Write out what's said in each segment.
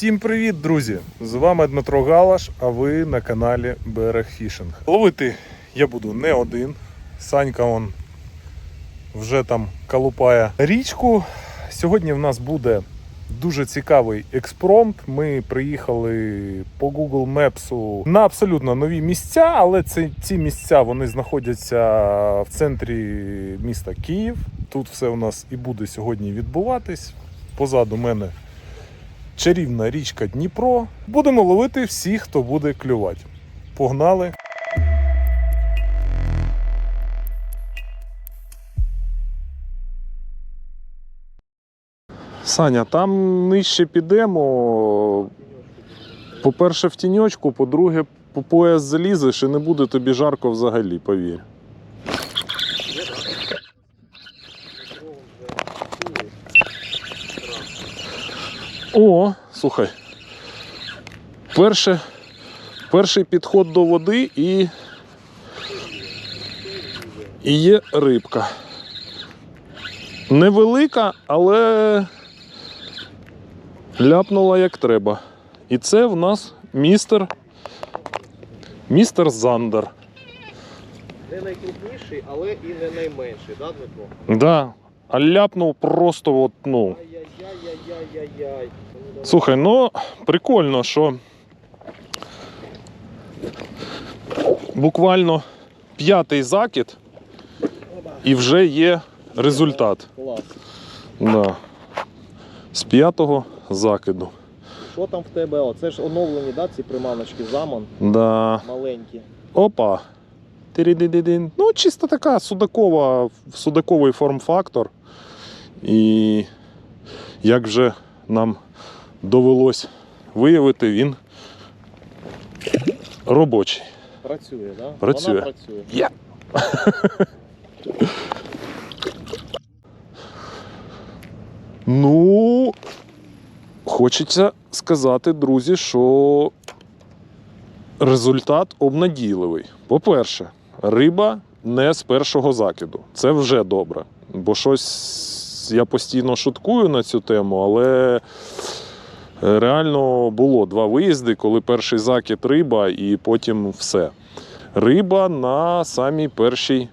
Всім привіт, друзі! З вами Дмитро Галаш, а ви на каналі Берег Фішинг. Ловити я буду не один. Санька он вже там калупає річку. Сьогодні в нас буде дуже цікавий експромт. Ми приїхали по Google Maps на абсолютно нові місця, але це, ці місця вони знаходяться в центрі міста Київ. Тут все у нас і буде сьогодні відбуватись. Позаду мене чарівна річка Дніпро. Будемо ловити всіх, хто буде клювати. Погнали! Саня, там нижче підемо. По-перше, в тіньочку, по-друге, по пояс залізеш і не буде тобі жарко взагалі, повір. О, слухай. Перше, перший підход до води і, і є рибка. Невелика, але ляпнула як треба. І це в нас містер. Містер Зандер. Не найкрупніший, але і не найменший, да, Дмитро? Да. А ляпнув просто от, ну. Ай-яй-яй-яй-яй-яй. Слухай, ну прикольно, що буквально п'ятий закид і вже є результат. Клас. Да. З п'ятого закиду. Що там в тебе? О, це ж оновлені, да, ці приманочки заман Да. маленькі. Опа. Тиридидидин. Ну, чисто така судакова, судаковий форм-фактор. І як вже нам довелось виявити, він робочий. Працює, да? Працює. Вона працює. Ну, хочеться сказати, друзі, що результат обнадійливий. По-перше, риба не з першого закиду. Це вже добре. Бо щось я постійно шуткую на цю тему, але реально було два виїзди, коли перший закид риба і потім все. Риба на самій першій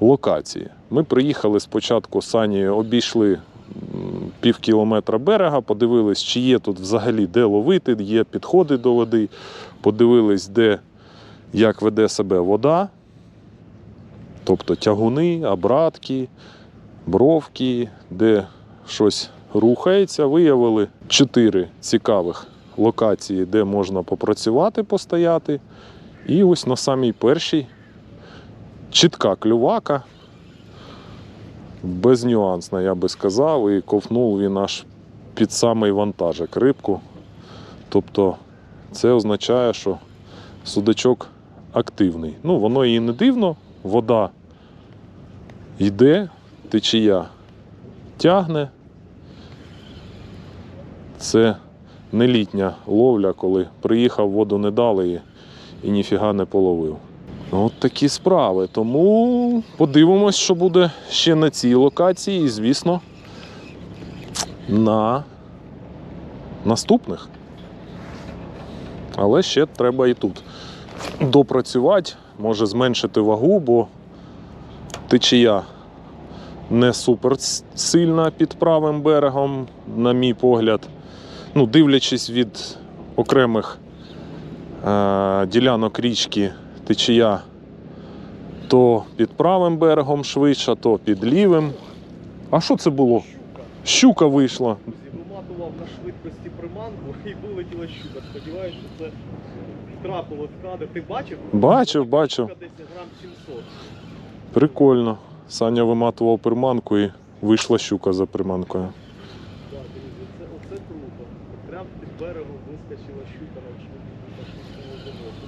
локації. Ми приїхали спочатку сані, обійшли пів кілометра берега, подивились, чи є тут взагалі де ловити, є підходи до води, подивились, де як веде себе вода, тобто тягуни, обратки, бровки, де щось рухається. Виявили чотири цікавих локації, де можна попрацювати, постояти. І ось на самій першій чітка клювака. Безнюансна, я би сказав, і ковнув він аж під самий вантажик рибку. Тобто це означає, що судачок активний. Ну, воно і не дивно, вода йде, течія тягне. Це не літня ловля, коли приїхав, воду не дали і ніфіга не половив. Ну, От такі справи. Тому подивимось, що буде ще на цій локації, і, звісно, на наступних. Але ще треба і тут допрацювати, може зменшити вагу, бо течія не супер сильна під правим берегом, на мій погляд. Ну, дивлячись від окремих е, ділянок річки течія то під правим берегом швидша, то під лівим. А що це було? Щука вийшла. Виматував на швидкості приманку і вилетіла щука. Сподіваюся, що це трапило кадр. Ти бачив? Бачив, бачив. Десь грам 700. Прикольно. Саня виматував приманку і вийшла щука за приманкою. Да, друзі, це, оце круто. Прям під берегом вискочила щука на швидкому замовку.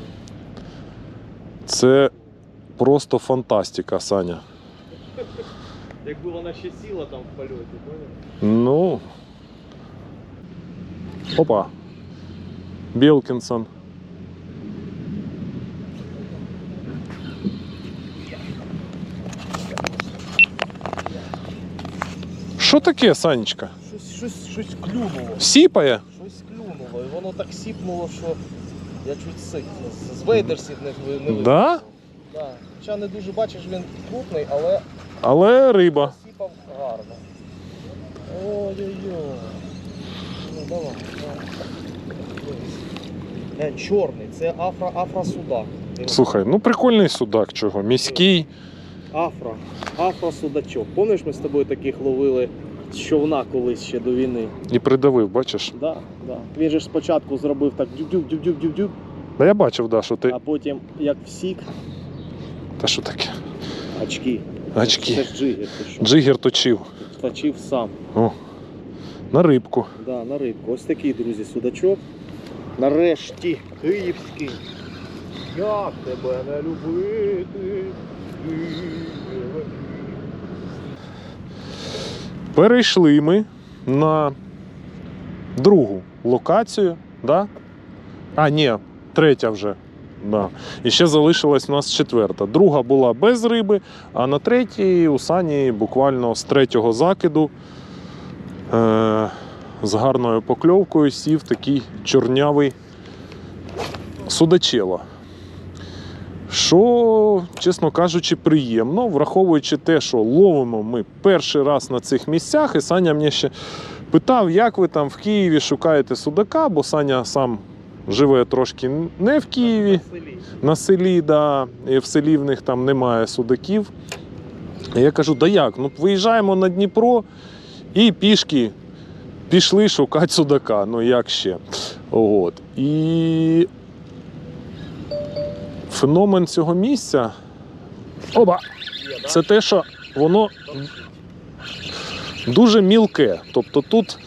Це просто фантастика, Саня. Якби вона ще сіла там в польоті, поняв? Ну. Опа. Білкінсон. Що таке, Санечка? Щось, щось, щось клюнуло. Сіпає? Щось клюнуло. І воно так сіпнуло, що я чуть сик. з- вейдерсів не, не вийшов. Да? Да. Хоча не дуже бачиш, він крупний, але Але риба. сіпав гарно. Ой-ой-ой. Ну давай, давай. Е, Чорний, це афро, афросудак. Він- Слухай, ну прикольний судак чого. Міський. Афро. Афросудачок. Помниш, ми з тобою таких ловили з човна колись ще до війни? І придавив, бачиш? Да, да. Він же ж спочатку зробив так дюб-дюб, дюб-дюб, дюб-дюб, Та я бачив, да, що ти. а потім як всік, Та що таке? очки. Очки. Це ж джигер, ти що? Джигер точив. Точив сам. О, на рибку. Да, на рибку. Ось такий, друзі, судачок. Нарешті київський. Як тебе не любити? Перейшли ми на другу локацію, да? А, ні, третя вже. Да. І ще залишилась у нас четверта. Друга була без риби, а на третій у Сані буквально з третього закиду е- з гарною покльовкою сів такий чорнявий судачело. Що, чесно кажучи, приємно, враховуючи те, що ловимо ми перший раз на цих місцях, і Саня мені ще питав, як ви там в Києві шукаєте судака, бо Саня сам живе трошки не в Києві, На селі. на селі, да, і в селі в них там немає судаків. І я кажу, да як? Ну, виїжджаємо на Дніпро і пішки пішли шукати судака. Ну як ще? От. І феномен цього місця. Оба! Це те, що воно дуже мілке. Тобто тут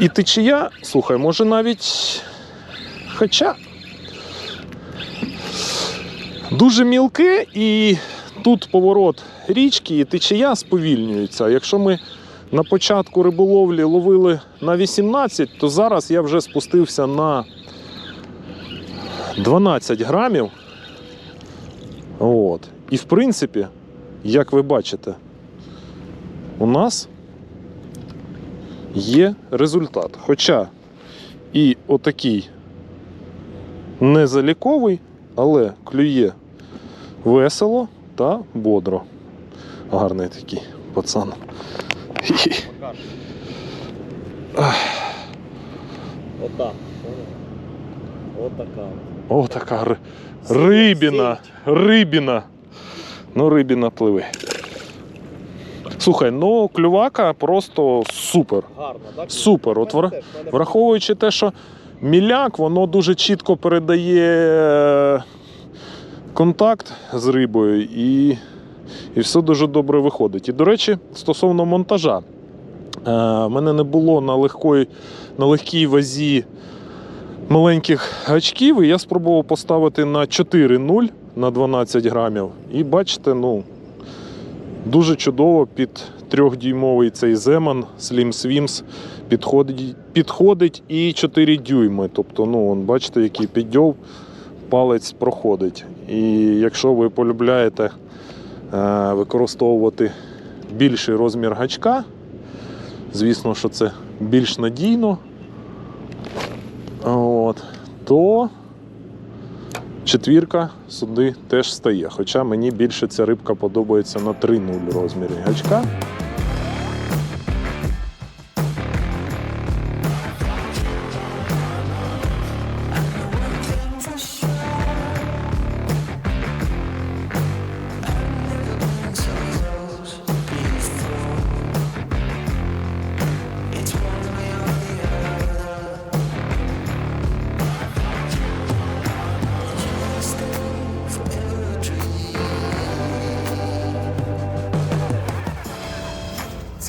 і течія, слухай, може навіть. Хоча дуже мілке, і тут поворот річки, і течія сповільнюється. Якщо ми на початку риболовлі ловили на 18, то зараз я вже спустився на 12 грамів. От. І в принципі, як ви бачите, у нас є результат. Хоча і отакий незаліковий, але клює весело та бодро. Гарний такий пацан. Отак. Отака. О, така ри- рибіна. Рибіна. Ну, рибіна пливе. Слухай, ну клювака просто супер. Гарно, так? Супер. От вра- Враховуючи те, що міляк, воно дуже чітко передає е, контакт з рибою і, і все дуже добре виходить. І, до речі, стосовно монтажа, е, в мене не було на, легкої, на легкій вазі маленьких гачків, і я спробував поставити на 4-0 на 12 грамів. І бачите, ну, дуже чудово під трьохдюймовий цей Земан Slim Swims підходить, підходить і 4 дюйми. Тобто, ну, вон, бачите, який піддьов, палець проходить. І якщо ви полюбляєте е, використовувати більший розмір гачка, звісно, що це більш надійно, то четвірка сюди теж стає. Хоча мені більше ця рибка подобається на 3-0 розмірі гачка.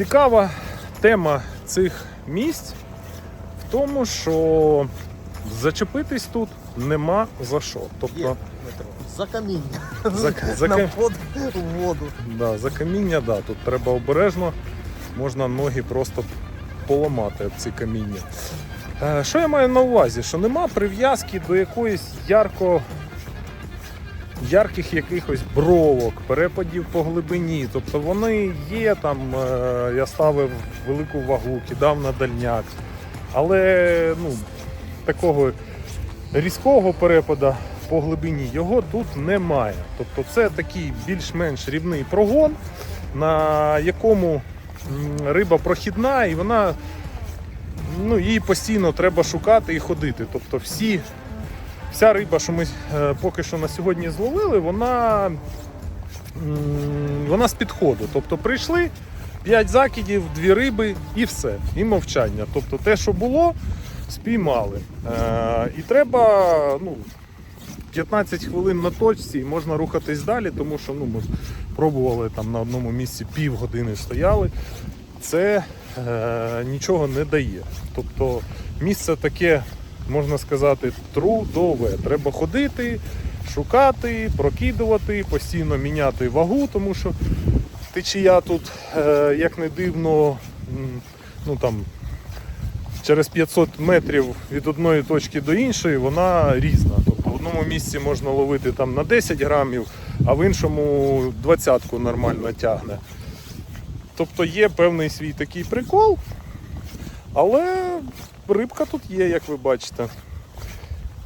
Цікава тема цих місць в тому, що зачепитись тут нема за що. Тобто, Є, Дмитро. За каміння. За- за На кам- вход в воду. да, за каміння, да, тут треба обережно, можна ноги просто поламати об ці каміння. Е, Що я маю на увазі? Що нема прив'язки до якоїсь ярко. Ярких якихось бровок, перепадів по глибині. Тобто вони є там, е, я ставив велику вагу, кидав на дальняк. Але ну, такого різкого перепаду по глибині його тут немає. Тобто це такий більш-менш рівний прогон, на якому риба прохідна і вона ну, її постійно треба шукати і ходити. Тобто всі, вся риба, що ми е, поки що на сьогодні зловили, вона, вона з підходу. Тобто прийшли. 5 закидів, дві риби і все. І мовчання. Тобто те, що було, спіймали. Е, і треба ну, 15 хвилин на точці і можна рухатись далі, тому що ну, ми пробували там на одному місці півгодини стояли. Це е, нічого не дає. Тобто місце таке, можна сказати, трудове. Треба ходити, шукати, прокидувати, постійно міняти вагу, тому що течія тут, е, як не дивно, ну там через 500 метрів від одної точки до іншої вона різна. Тобто в одному місці можна ловити там на 10 грамів, а в іншому двадцятку нормально тягне. Тобто є певний свій такий прикол, але рибка тут є, як ви бачите.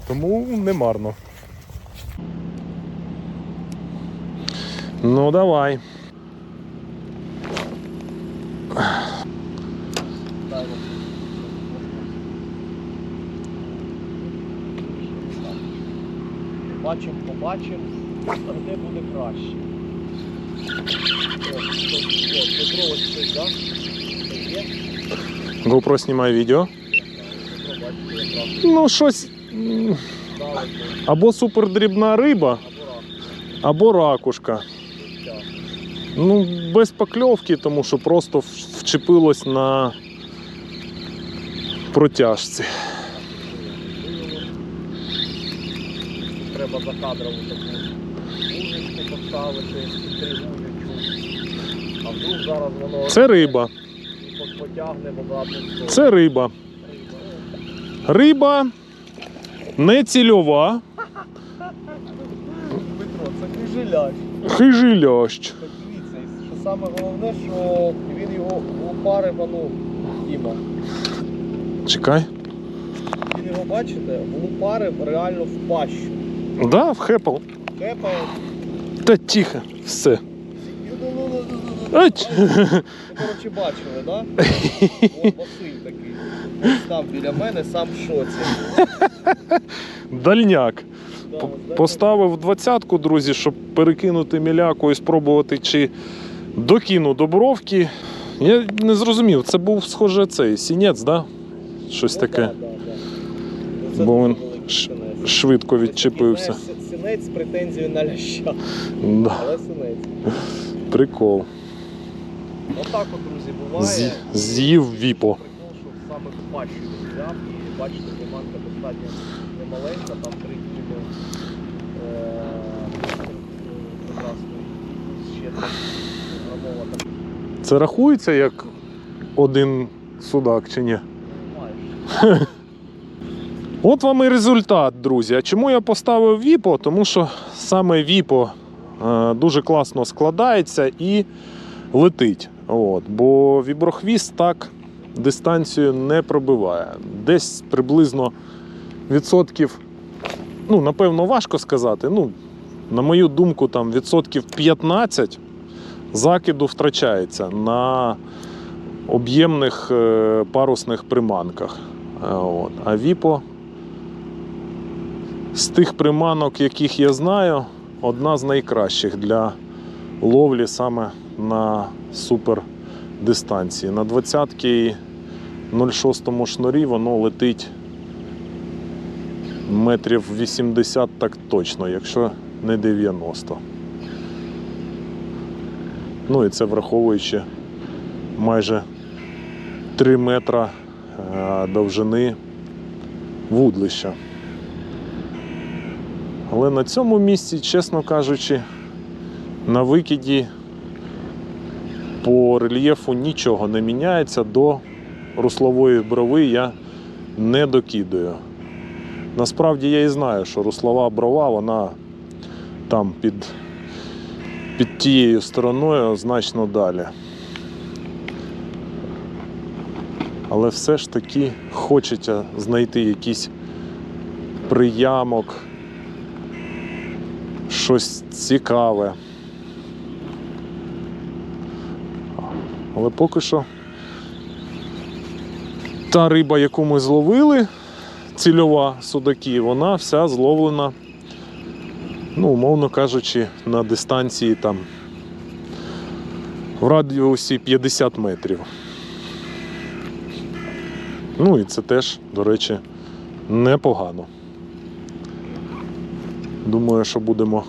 Тому не марно. Ну давай. Бачимо, побачимо, де буде краще. Петро ось є? GoPro знімає відео. Ну, щось. Або супердрібна риба, або ракушка. Ну, без покльовки, тому що просто вчепилось на протяжці. Треба за кадрову таку вужечку поставити, три інтригуючу. А вдруг зараз воно Це риба. потягне в обратну сторону. Це риба. Риба. Не цільова, Петро, це крижеляч. хижий. Так дивіться, і що саме головне, що він його влупарив, а ну, Діма. Чекай. Він його, бачите, влупарив реально в пащу. Да, вхепав. Кепає. Та тихо, все. Ну-ну-ну-ну-ну-ну. Ать. Ви, коротше, бачили, да? От Василь там біля мене сам в шоці. Дальняк. Поставив двадцятку, друзі, щоб перекинути міляку і спробувати, чи докину до бровки. Я не зрозумів, це був схоже цей сінець, да? Щось Ну, таке. Це Бо він. Швидко відчепився. Синець з претензією на ляща. Да. Але синець. Прикол. Отак от, друзі, буває. З'їв віпо. Саме в взяв і бачите, приманка достатньо немаленька, там 3 дюйми. Е, прекрасно. Ще грамова так Це рахується як один судак чи ні? От вам і результат, друзі. А чому я поставив Віпо? Тому що саме Віпо е, дуже класно складається і летить. От. Бо віброхвіст так дистанцію не пробиває. Десь приблизно відсотків, ну, напевно, важко сказати. Ну, на мою думку, там відсотків 15 закиду втрачається на об'ємних е, парусних приманках. Е, От. А Віпо з тих приманок, яких я знаю, одна з найкращих для ловлі саме на супердистанції. На 20-ки 0,6 шнурі воно летить метрів 80 так точно, якщо не 90. Ну і це враховуючи майже 3 метра е, довжини вудлища. Але на цьому місці, чесно кажучи, на викиді по рельєфу нічого не міняється. До руслової брови я не докидаю. Насправді я і знаю, що руслова брова, вона там під, під тією стороною значно далі. Але все ж таки хочеться знайти якийсь приямок, щось цікаве. Але поки що та риба, яку ми зловили, цільова судаки, вона вся зловлена, ну, умовно кажучи, на дистанції там в радіусі 50 метрів. Ну і це теж, до речі, непогано. Думаю, що будемо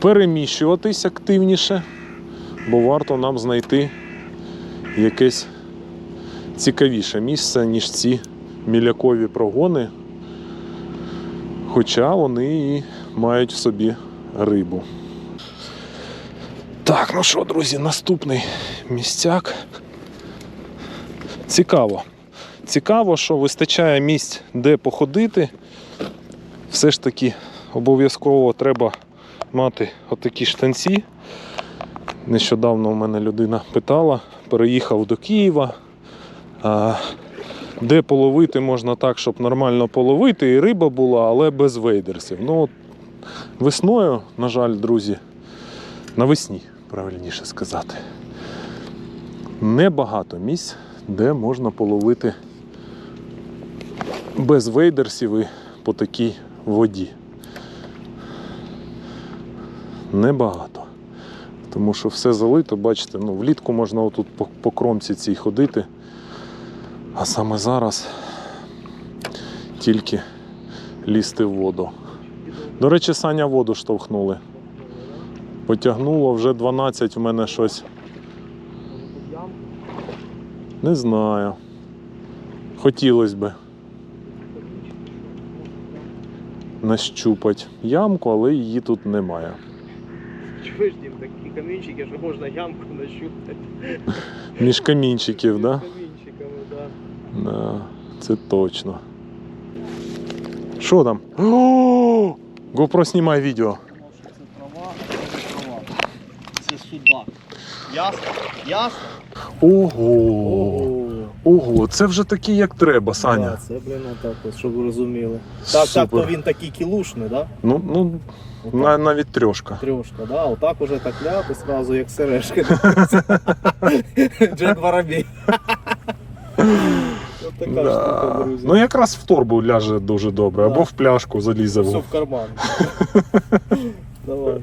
переміщуватись активніше, бо варто нам знайти якесь цікавіше місце, ніж ці мілякові прогони. Хоча вони і мають в собі рибу. Так, ну що, друзі, наступний місцяк. Цікаво. Цікаво, що вистачає місць, де походити. Все ж таки обов'язково треба мати отакі штанці. Нещодавно у мене людина питала, переїхав до Києва. Де половити можна так, щоб нормально половити, і риба була, але без вейдерсів. Ну, от весною, на жаль, друзі, навесні, правильніше сказати. Небагато місць, де можна половити без вейдерсів і по такій воді. Небагато. Тому що все залито, бачите, ну, влітку можна отут по, кромці цій ходити. А саме зараз тільки лізти в воду. До речі, Саня воду штовхнули. Потягнуло вже 12 в мене щось. Не знаю. Хотілося би нащупати ямку, але її тут немає. Чуєш, Дім, такі камінчики, що можна ямку нащупати. Між камінчиків, так? Да? Камінчиками, так. Да, це точно. Що там? О! GoPro знімай відео. Це трава, це трава. Це судак. Ясно? Ясно? Ого! Ого, це вже такий, як треба, Саня. Да, це, блін, отак, от, щоб ви розуміли. Так, так, то він такий кілушний, да? Ну, ну на, навіть трьошка. Трьошка, да? Отак уже так ляпи сразу, як сережки. Джет Воробей. Ось така штука, Да. друзі. Ну якраз в торбу ляже дуже добре, Да. або в пляшку залізе. Все в- в карман. Давай.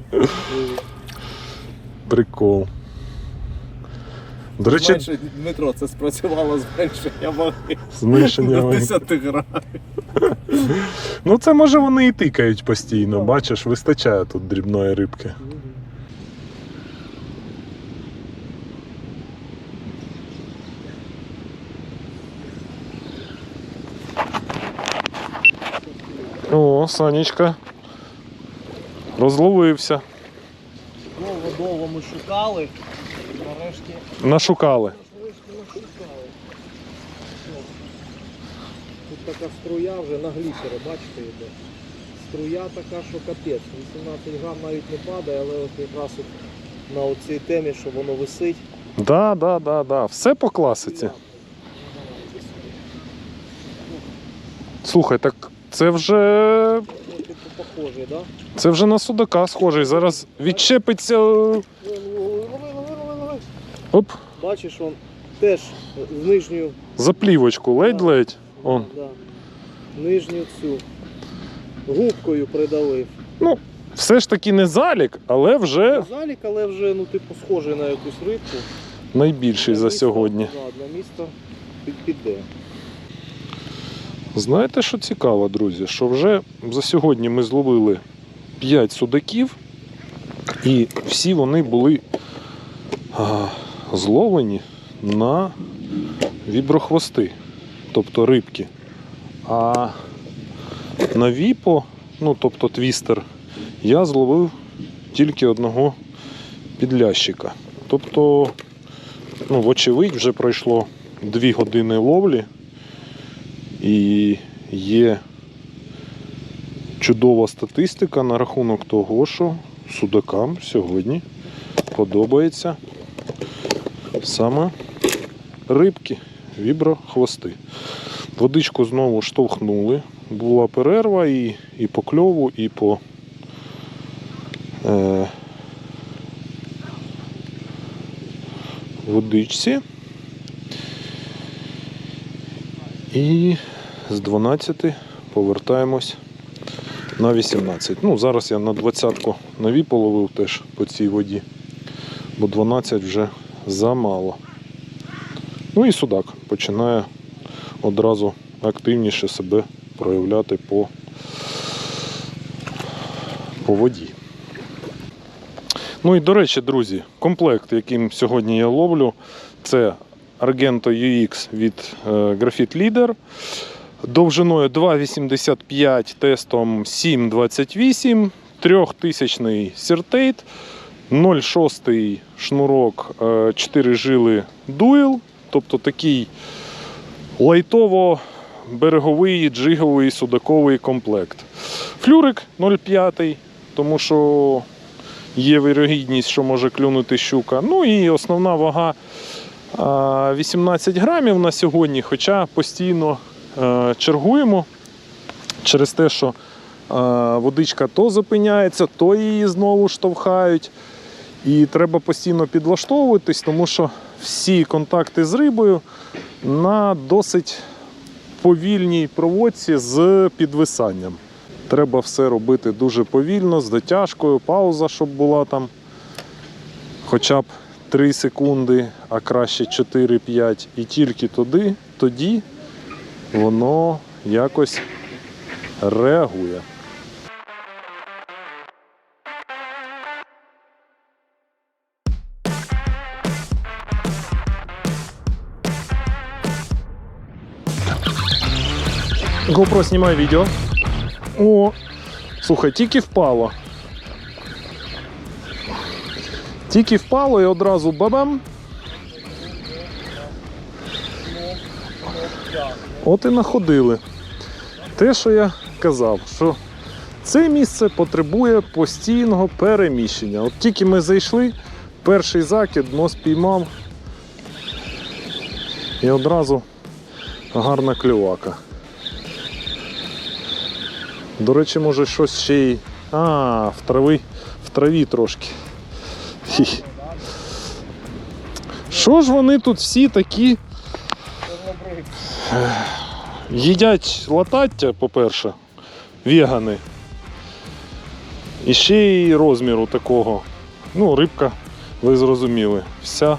Прикол. До речі, Менше, Дмитро, це спрацювало зменшення ваги зменшення. до ваги. 10 грам. Ну це може вони і тикають постійно, бачиш, вистачає тут дрібної рибки. О, Санечка. Розловився. Довго-довго ми шукали. Нарешті Нашукали. Тут така струя вже на глісері, бачите, йде. Струя така, що капець. 18 грам навіть не падає, але от якраз от на оцій темі, що воно висить. Да, да, да, да. Все по класиці. Слухай, так це вже. Ну, похожий, да? Це вже на судака схожий. Зараз відчепиться. Лови, лови, лови, лови, лови. Оп, Бачиш, он теж з нижню, за плівочку, ледь-ледь. Он. да, нижню цю губкою придавив. Все ж таки не залік, але вже Залік, але вже ну, типу, схожий на якусь рибку. найбільший На за сьогодні. Да, на місто піде. Знаєте, що цікаво, друзі? Що вже за сьогодні ми зловили 5 судаків, і всі вони були а, зловлені на віброхвости, тобто рибки. А на віпо, ну тобто твістер, я зловив тільки одного підлящика. Тобто, ну, вочевидь, вже пройшло 2 години ловлі. І є чудова статистика на рахунок того, що судакам сьогодні подобається саме рибки віброхвости. Водичку знову штовхнули. Була перерва і, і по кльову, і по е, водичці. І з 12 повертаємось на 18. Ну, зараз я на 20-ку нові половив теж по цій воді, бо 12 вже замало. Ну і судак починає одразу активніше себе проявляти по, по воді. Ну і до речі, друзі, комплект, яким сьогодні я ловлю, це Argento UX від е, Graphite Leader. Довжиною 2,85 тестом 7,28, 3000 сертейт, 0,6 шнурок, 4 жили дуел, тобто такий лайтово-береговий, джиговий судаковий комплект. Флюрик 0,5, тому що є вірогідність, що може клюнути щука. Ну і основна вага 18 грамів на сьогодні, хоча постійно е, чергуємо через те, що е, водичка то зупиняється, то її знову штовхають. І треба постійно підлаштовуватись, тому що всі контакти з рибою на досить повільній проводці з підвисанням. Треба все робити дуже повільно, з дотяжкою, пауза, щоб була там хоча б 3 секунди, а краще 4-5. І тільки тоді, тоді воно якось реагує. GoPro знімай відео. О, слухай, тільки впало. Тільки впало і одразу бабам. От і находили. Те, що я казав, що це місце потребує постійного переміщення. От тільки ми зайшли, перший закид, дно спіймав і одразу гарна клювака. До речі, може щось ще й. А, в трави, в траві трошки. Що ж вони тут всі такі їдять латаття, по-перше, вегани. І ще й розміру такого. Ну, рибка, ви зрозуміли, вся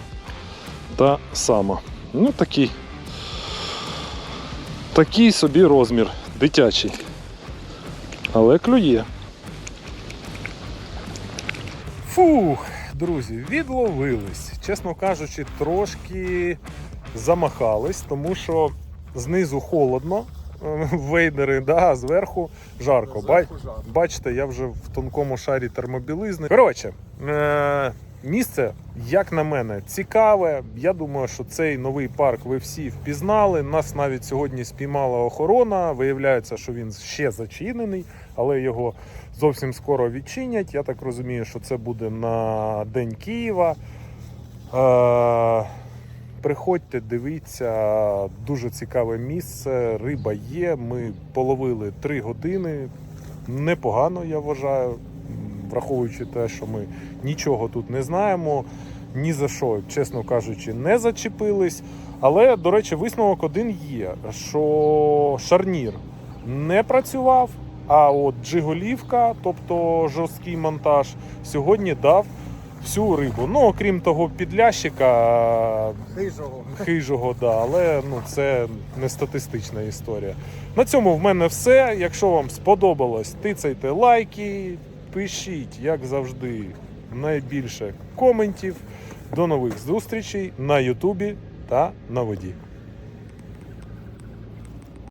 та сама. Ну, такий. Такий собі розмір дитячий. Але клює. Фух, друзі, відловились. Чесно кажучи, трошки замахались, тому що знизу холодно, е, вейдери, да, а зверху жарко. Ба- Бачите, я вже в тонкому шарі термобілизни. Коротше, е- місце, як на мене, цікаве. Я думаю, що цей новий парк ви всі впізнали. Нас навіть сьогодні спіймала охорона. Виявляється, що він ще зачинений, але його зовсім скоро відчинять. Я так розумію, що це буде на День Києва. Е- Приходьте, дивіться, дуже цікаве місце. Риба є. Ми половили 3 години. Непогано, я вважаю, враховуючи те, що ми нічого тут не знаємо, ні за що, чесно кажучи, не зачепились. Але, до речі, висновок один є: що шарнір не працював, а от джиголівка, тобто жорсткий монтаж, сьогодні дав всю рибу. Ну, окрім того, підлящика Хижого. хижого, да, але ну, це не статистична історія. На цьому в мене все. Якщо вам сподобалось, тицяйте лайки, пишіть, як завжди, найбільше коментів. До нових зустрічей на Ютубі та на воді.